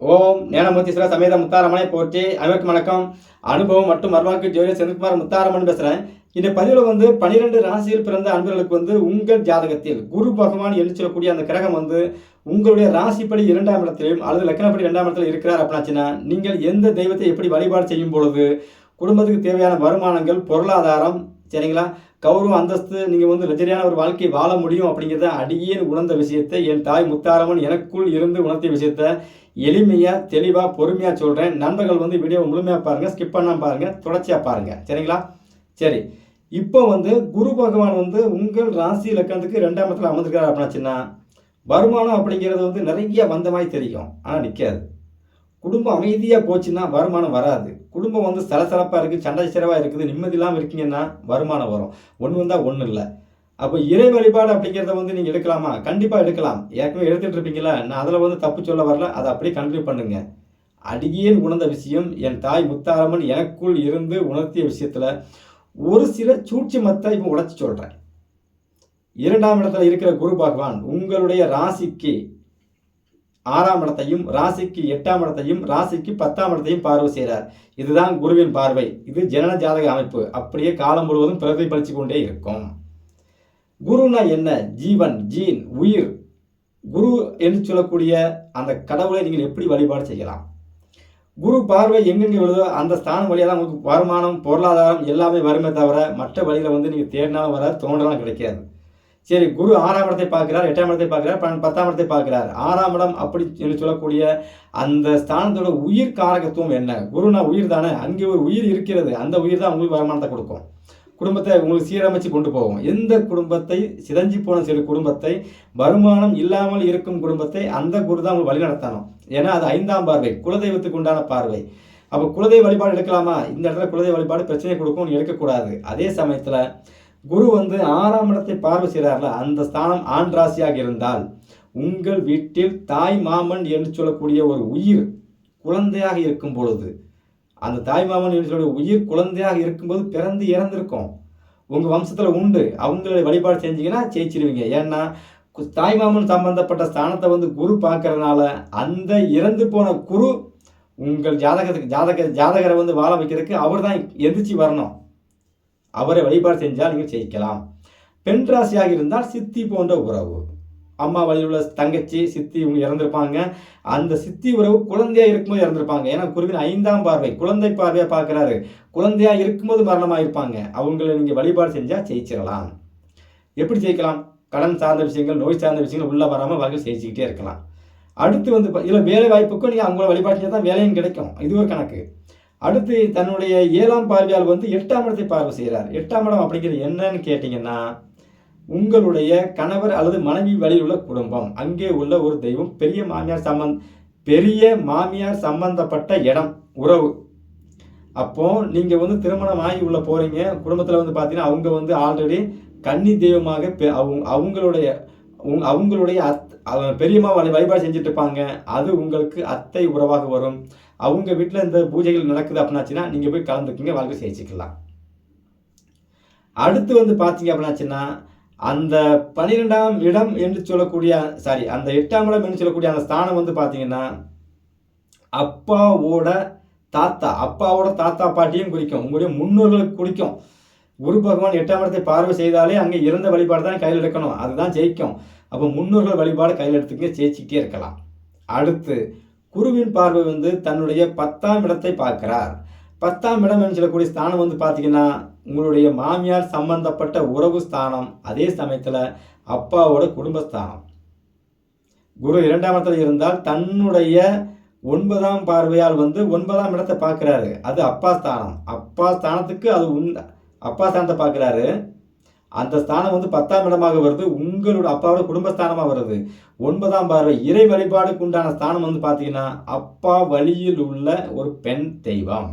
ஓம் ஞானமூர்த்தீஸ்வர சமேத முத்தாரமனை போற்றி அனைவருக்கும் வணக்கம். அனுபவம் மற்றும் மர்வாக்கு ஜோதிட செந்தில்குமார் முத்தாரமன் பேசுகிறேன் இந்த பதிவில் வந்து பனிரெண்டு ராசியில் பிறந்த அன்பர்களுக்கு வந்து உங்கள் ஜாதகத்தில் குரு பகவான் என்று சொல்லக்கூடிய அந்த கிரகம் வந்து உங்களுடைய ராசிப்படி இரண்டாம் இடத்திலையும் அல்லது லக்கணப்படி இரண்டாம் இடத்துல இருக்கிறார் அப்படின்னாச்சுன்னா நீங்கள் எந்த தெய்வத்தை எப்படி வழிபாடு செய்யும் பொழுது குடும்பத்துக்கு தேவையான வருமானங்கள் பொருளாதாரம் சரிங்களா? கௌரவம் அந்தஸ்து நீங்கள் வந்து லஜரியான ஒரு வாழ்க்கை வாழ முடியும் அப்படிங்கிறத அடியேன் உணர்ந்த விஷயத்தை என் தாய் முத்தாரமன் எனக்குள் இருந்து உணர்த்திய விஷயத்தை எளிமையாக தெளிவாக பொறுமையாக சொல்கிறேன் நண்பர்கள் வந்து வீடியோவை முழுமையாக பாருங்கள் ஸ்கிப் பண்ணாமல் பாருங்கள் தொடர்ச்சியாக பாருங்கள் சரிங்களா? சரி. இப்போ வந்து குரு பகவான் வந்து உங்கள் ராசி இலக்கணத்துக்கு ரெண்டாம் இடத்துல அமர்ந்திருக்காரு அப்படின்னாச்சுன்னா வருமானம் அப்படிங்கிறது வந்து நிறைய வந்த மாதிரி தெரியும். ஆனால் நிற்காது குடும்பம் அமைதியாக போச்சுன்னா வருமானம் வராது. குடும்பம் வந்து சலசலப்பாக இருக்குது சண்டை சிறவாக இருக்குது நிம்மதி இல்லாமல் இருக்கீங்கன்னா வருமானம் வரும். ஒன்று வந்தால் ஒன்றும் இல்லை. அப்போ இறை வழிபாடு அப்படிங்கிறத வந்து நீங்கள் எடுக்கலாமா? கண்டிப்பாக எடுக்கலாம். ஏற்கனவே எடுத்துகிட்டு இருப்பீங்களா நான் அதில் வந்து தப்பு சொல்ல வரல அதை அப்படியே கண்டினியூ பண்ணுங்க. அடியேன் உணர்ந்த விஷயம் என் தாய் முத்தாரம்மன் எனக்குள் இருந்து உணர்த்திய விஷயத்தில் ஒரு சில சூழ்ச்சி சூட்சுமத்தை இப்போ உடச்சி சொல்கிறேன் இரண்டாம் இடத்துல இருக்கிற குரு பகவான் உங்களுடைய ராசிக்கு ஆறாம் இடத்தையும் ராசிக்கு எட்டாம் இடத்தையும் ராசிக்கு பத்தாம் இடத்தையும் பார்வை செய்கிறார். இதுதான் குருவின் பார்வை. இது ஜனன ஜாதக அமைப்பு. அப்படியே காலம் முழுவதும் பிரதிபலித்து கொண்டே இருக்கும். குருனா என்ன? ஜீவன் ஜீன் உயிர். குரு என்று சொல்லக்கூடிய அந்த கடவுளை நீங்கள் எப்படி வழிபாடு செய்யலாம்? குரு பார்வை எங்கெங்கே விழுதோ அந்த ஸ்தானம் வழியாக தான் உங்களுக்கு வருமானம் பொருளாதாரம் எல்லாமே வருமே தவிர மற்ற வழியில் வந்து நீங்கள் தேடினாலும் வர தோன்றலாம் கிடைக்காது. சரி குரு ஆறாம் இடத்தை பார்க்கிறார் எட்டாம் இடத்தை பார்க்கிறார் பன்னெண்டு பத்தாம் இடத்தை பார்க்கிறார். ஆறாம் இடம் அப்படி என்று சொல்லக்கூடிய அந்த ஸ்தானத்தோட உயிர் காரகத்துவம் என்ன? குருனா உயிர் தானே? அங்கே ஒரு உயிர் இருக்கிறது. அந்த உயிர் தான் உங்களுக்கு வருமானத்தை கொடுக்கும். குடும்பத்தை உங்களுக்கு சீரமைச்சு கொண்டு போகும். எந்த குடும்பத்தை? சிதஞ்சி போன சில குடும்பத்தை வருமானம் இல்லாமல் இருக்கும் குடும்பத்தை அந்த குரு தான் உங்களுக்கு வழிநடத்தணும். ஏன்னா அது ஐந்தாம் பார்வை குலதெய்வத்துக்கு உண்டான பார்வை. அப்போ குலதெய்வ வழிபாடு எடுக்கலாமா? இந்த இடத்துல குலதெய்வ வழிபாடு பிரச்சனை கொடுக்கும் எடுக்கக்கூடாது. அதே சமயத்தில் குரு வந்து ஆறாம் இடத்தை பார்வை செய்கிறார்ல அந்த ஸ்தானம் ஆண் ராசியாக இருந்தால் உங்கள் வீட்டில் தாய் மாமன் என்று சொல்லக்கூடிய ஒரு உயிர் குழந்தையாக இருக்கும் பொழுது அந்த தாய் மாமன் என்று சொல்லக்கூடிய உயிர் குழந்தையாக இருக்கும்போது பிறந்து இறந்திருக்கும். உங்கள் வம்சத்தில் உண்டு. அவங்கள வழிபாடு செஞ்சீங்கன்னா ஜெயிச்சிருவீங்க. ஏன்னா கு- தாய் மாமன் சம்பந்தப்பட்ட ஸ்தானத்தை வந்து குரு பார்க்கறதுனால அந்த இறந்து போன குரு உங்கள் ஜாதகத்துக்கு ஜாதக ஜாதகரை வந்து வாழ வைக்கிறதுக்கு அவர் தான் எந்திரிச்சு வரணும். அவரை வழிபாடு செஞ்சால் நீங்கள் ஜெயிக்கலாம் பெண் ராசியாக இருந்தால் சித்தி போன்ற உறவு. அம்மா வழியில் உள்ள தங்கச்சி சித்தி இவங்க இறந்துருப்பாங்க. அந்த சித்தி உறவு குழந்தையா இருக்கும்போது இறந்துருப்பாங்க. ஏன்னா குருவின் ஐந்தாம் பார்வை குழந்தை பார்வையாக பார்க்குறாரு. குழந்தையாக இருக்கும்போது மரணமாக இருப்பாங்க அவங்கள நீங்கள் வழிபாடு செஞ்சால் ஜெயிச்சிடலாம். எப்படி ஜெயிக்கலாம்? கடன் சார்ந்த விஷயங்கள் நோய் சார்ந்த விஷயங்கள் உள்ளே வராமல் வகையில் ஜெயிச்சுக்கிட்டே இருக்கலாம். அடுத்து வந்து இல்லை இதில் வேலை வாய்ப்புக்கும் நீங்கள் அவங்கள வழிபாடு செஞ்சால் தான் வேலையும் கிடைக்கும். இது ஒரு கணக்கு. அடுத்து தன்னுடைய ஏழாம் பார்வையால் வந்து எட்டாம் இடத்தை பார்வை செய்கிறார். எட்டாம் இடம் அப்படிங்கிறது என்னன்னு கேட்டிங்கன்னா உங்களுடைய கணவர் அல்லது மனைவி வழியில் உள்ள குடும்பம். அங்கே உள்ள ஒரு தெய்வம் பெரிய மாமியார் சம்பந்த பெரிய மாமியார் சம்பந்தப்பட்ட இடம் உறவு. அப்போது நீங்கள் வந்து திருமணம் ஆகி உள்ள போகிறீங்க குடும்பத்தில் வந்து பார்த்தீங்கன்னா அவங்க வந்து ஆல்ரெடி கன்னி தெய்வமாக பெ- அவங்க அவங்களுடைய உங் அவங்களுடைய அத் பெரியம்மா வழி- வழிபாடு செஞ்சுட்டு இருப்பாங்க. அது உங்களுக்கு அத்தை உறவாக வரும். அவங்க வீட்டில் இந்த பூஜைகள் நடக்குது அப்படின்னாச்சுன்னா நீங்கள் போய் கலந்துக்குங்க வாழ்க்கை சேர்த்துக்கலாம் அடுத்து வந்து பார்த்தீங்க அப்படின்னாச்சுன்னா அந்த பன்னிரெண்டாம் இடம் என்று சொல்லக்கூடிய சாரி அந்த எட்டாம் இடம் என்று சொல்லக்கூடிய அந்த ஸ்தானம் வந்து பார்த்தீங்கன்னா அப்பாவோட தாத்தா அப்பாவோட தாத்தா பாட்டியும் குறிக்கும் உங்களுடைய முன்னோர்களுக்கு குறிக்கும் குரு பகவான் எட்டாம் இடத்தை பார்வை செய்தாலே அங்கே இறந்த வழிபாடு தான் கையில் எடுக்கணும். அதுதான் ஜெயிக்கும். அப்போ முன்னோர்கள் வழிபாடு கையில் எடுத்துக்க ஜெயிச்சுக்கிட்டே இருக்கலாம். அடுத்து குருவின் பார்வை வந்து தன்னுடைய பத்தாம் இடத்தை பார்க்கிறார். பத்தாம் இடம் என்று சொல்லக்கூடிய ஸ்தானம் வந்து பார்த்தீங்கன்னா உங்களுடைய மாமியார் சம்பந்தப்பட்ட உறவு ஸ்தானம். அதே சமயத்தில் அப்பாவோட குடும்பஸ்தானம். குரு இரண்டாம் இடத்துல இருந்தால் தன்னுடைய ஒன்பதாம் பார்வையால் வந்து ஒன்பதாம் இடத்தை பார்க்குறாரு. அது அப்பா ஸ்தானம். அப்பா ஸ்தானத்துக்கு அது உண் அப்பா ஸ்தானத்தை பார்க்குறாரு. அந்த ஸ்தானம் வந்து பத்தாம் இடமாக வருது. உங்களோட அப்பாவோட குடும்பஸ்தானமாக வருது. ஒன்பதாம் பார்வை இறை வழிபாடுக்கு உண்டான ஸ்தானம் வந்து பார்த்தீங்கன்னா அப்பா வழியில் உள்ள ஒரு பெண் தெய்வம்.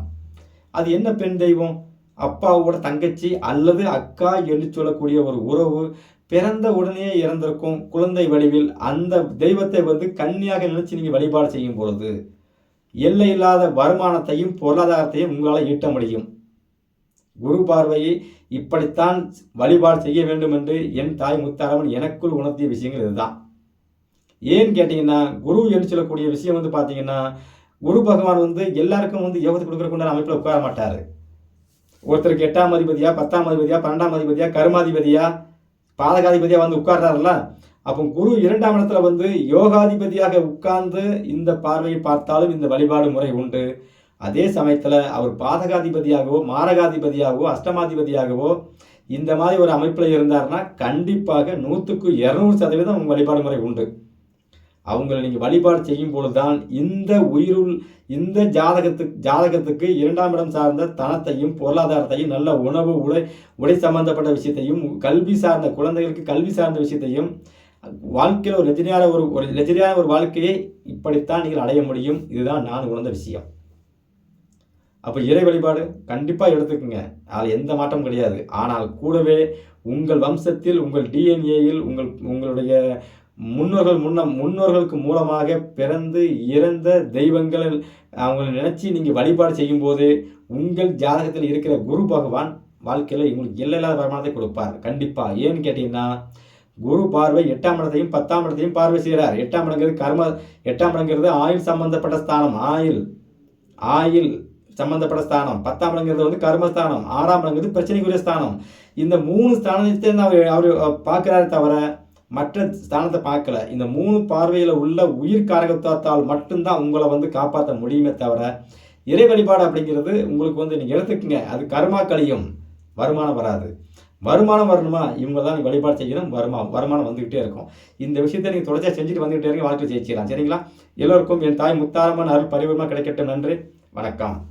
அது என்ன பெண் தெய்வம்? அப்பாவோட தங்கச்சி அல்லது அக்கா என்று சொல்லக்கூடிய ஒரு உறவு பிறந்த உடனே இறந்திருக்கும் குழந்தை வடிவில் அந்த தெய்வத்தை வந்து கன்னியாக நினைச்சு நீங்கள் வழிபாடு செய்யும் பொழுது எல்லை இல்லாத வருமானத்தையும் பொருளாதாரத்தையும் உங்களால் ஈட்ட முடியும். குரு பார்வையை இப்படித்தான் வழிபாடு செய்ய வேண்டும் என்று என் தாய் முத்தாரவன் எனக்குள் உணர்த்திய விஷயங்கள் இதுதான். ஏன்னு கேட்டிங்கன்னா குரு என்று சொல்லக்கூடிய விஷயம் வந்து பார்த்தீங்கன்னா குரு பகவான் வந்து எல்லாருக்கும் வந்து யோகத்தை கொடுக்கறக்குண்டான அமைப்பில் உட்கார மாட்டார். ஒருத்தருக்கு எட்டாம் அதிபதியா பத்தாம் அதிபதியா பன்னெண்டாம் அதிபதியா கருமாதிபதியா பாதகாதிபதியாக வந்து உட்கார்றாருல அப்போ குரு இரண்டாம் இடத்துல வந்து யோகாதிபதியாக உட்கார்ந்து இந்த பார்வையை பார்த்தாலும் இந்த வழிபாடு முறை உண்டு. அதே சமயத்தில் அவர் பாதகாதிபதியாகவோ மாரகாதிபதியாகவோ அஷ்டமாதிபதியாகவோ இந்த மாதிரி ஒரு அமைப்பில் இருந்தாருன்னா கண்டிப்பாக நூற்றுக்கு இரநூறு சதவீதம் உங்கள் வழிபாடு முறை உண்டு. அவங்களை நீங்கள் வழிபாடு செய்யும் பொழுதுதான் இந்த உயிருள் இந்த ஜாதகத்துக்கு ஜாதகத்துக்கு இரண்டாம் இடம் சார்ந்த தனத்தையும் பொருளாதாரத்தையும் நல்ல உணவு உடை உடை சம்பந்தப்பட்ட விஷயத்தையும் கல்வி சார்ந்த குழந்தைகளுக்கு கல்வி சார்ந்த விஷயத்தையும் வாழ்க்கையில் ஒரு லெஜரியான ஒரு ஒரு லெஜரியான ஒரு வாழ்க்கையை இப்படித்தான் நீங்கள் அடைய முடியும். இதுதான் நான் உணர்ந்த விஷயம். அப்போ இறை வழிபாடு கண்டிப்பாக எடுத்துக்கோங்க. அதில் எந்த மாற்றமும் கிடையாது. ஆனால் கூடவே உங்கள் வம்சத்தில் உங்கள் டிஎன்ஏயில் உங்கள் உங்களுடைய முன்னோர்கள் முன்ன முன்னோர்களுக்கு மூலமாக பிறந்து இறந்த தெய்வங்கள் அவங்களை நினச்சி நீங்கள் வழிபாடு செய்யும்போது உங்கள் ஜாதகத்தில் இருக்கிற குரு பகவான் வாழ்க்கையில் உங்களுக்கு எல்லையில்லாத வருமானத்தை கொடுப்பார். கண்டிப்பாக ஏன்னு கேட்டிங்கன்னா குரு பார்வை எட்டாம் இடத்தையும் பத்தாம் இடத்தையும் பார்வை செய்கிறார். எட்டாம் இடங்கிறது கர்ம எட்டாம் இடங்கிறது ஆயுள் சம்பந்தப்பட்ட ஸ்தானம். ஆயுள் ஆயுள் சம்பந்தப்பட்ட ஸ்தானம். பத்தாம் இடங்கிறது வந்து கர்மஸ்தானம். ஆறாம் இடங்கிறது பிரச்சனைக்குரிய ஸ்தானம். இந்த மூணு ஸ்தானத்தை அவர் அவர் பார்க்குறாரு தவிர மற்ற ஸ்தானத்தை பார்க்கல. இந்த மூணு பார்வையில் உள்ள உயிர் காரகத்தால் மட்டும்தான் உங்களை வந்து காப்பாற்ற முடியுமே தவிர இறை வழிபாடு அப்படிங்கிறது உங்களுக்கு வந்து நீங்கள் எடுத்துக்கங்க. அது கர்மா கழியும் வருமானம் வராது. வருமானம் வரணுமா? இவங்க தான் நீ வழிபாடு செய்யணும். வருமா வருமானம் வந்துக்கிட்டே இருக்கும். இந்த விஷயத்தை நீங்கள் தொடர்ச்சியாக செஞ்சுட்டு வந்துக்கிட்டே இருங்க. வாழ்க்கை ஜெயிச்சிடலாம். சரிங்களா? எல்லோருக்கும் என் தாய் முத்தாரமான அருள் பரிவரமாக கிடைக்கட்டும். நன்றி. வணக்கம்.